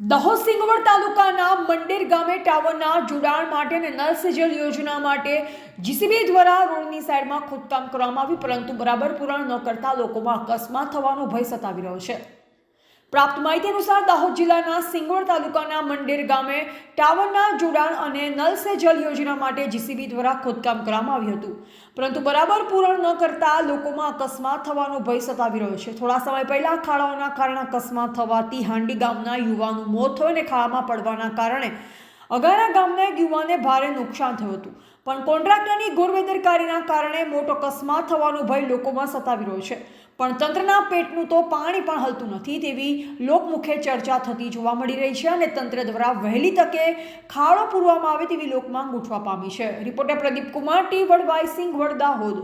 દહોદ સિંગવડ તાલુકાના મંડેર ગામે ટાવરના જોડાણ માટે અને નલ જલ યોજના માટે જીસીબી દ્વારા રોડની સાઈડમાં ખોદકામ કરવામાં આવ્યું, પરંતુ બરાબર પૂરણ ન કરતા લોકોમાં અકસ્માત થવાનો ભય સતાવી રહ્યો છે. પ્રાપ્ત માહિતી અનુસાર દાહોદ જિલ્લાના સિંગોર તાલુકાના મંડેર ગામે ટાવરના જોડાણ અને નલ સે જલ યોજના માટે જીસીબી દ્વારા ખોદકામ કરવામાં આવ્યું હતું. પરંતુ બરાબર પૂરણ ન કરતા લોકોમાં અકસ્માત થવાનો ભય સતાવી રહ્યો છે. થોડા સમય પહેલા ખાડાઓના કારણે અકસ્માત થવાથી હાંડી ગામના યુવાનું મોત થયું અને ખાડામાં પડવાના કારણે અગારા ગામના યુવાને ભારે નુકસાન થયું હતું. પણ કોન્ટ્રાક્ટરની ગોરબેદરકારીના કારણે મોટો અકસ્માત થવાનો ભય લોકોમાં સતાવી રહ્યો છે. પણ તંત્રના પેટનું તો પાણી પણ હલતું નથી તેવી લોકમુખે ચર્ચા થતી જોવા મળી રહી છે અને તંત્ર દ્વારા વહેલી તકે ખાડો પૂરવામાં આવે તેવી લોકમાંગ ઉઠવા પામી છે. રિપોર્ટર પ્રદીપ કુમાર ટી વડવાઈ સિંહ વડ દાહોદ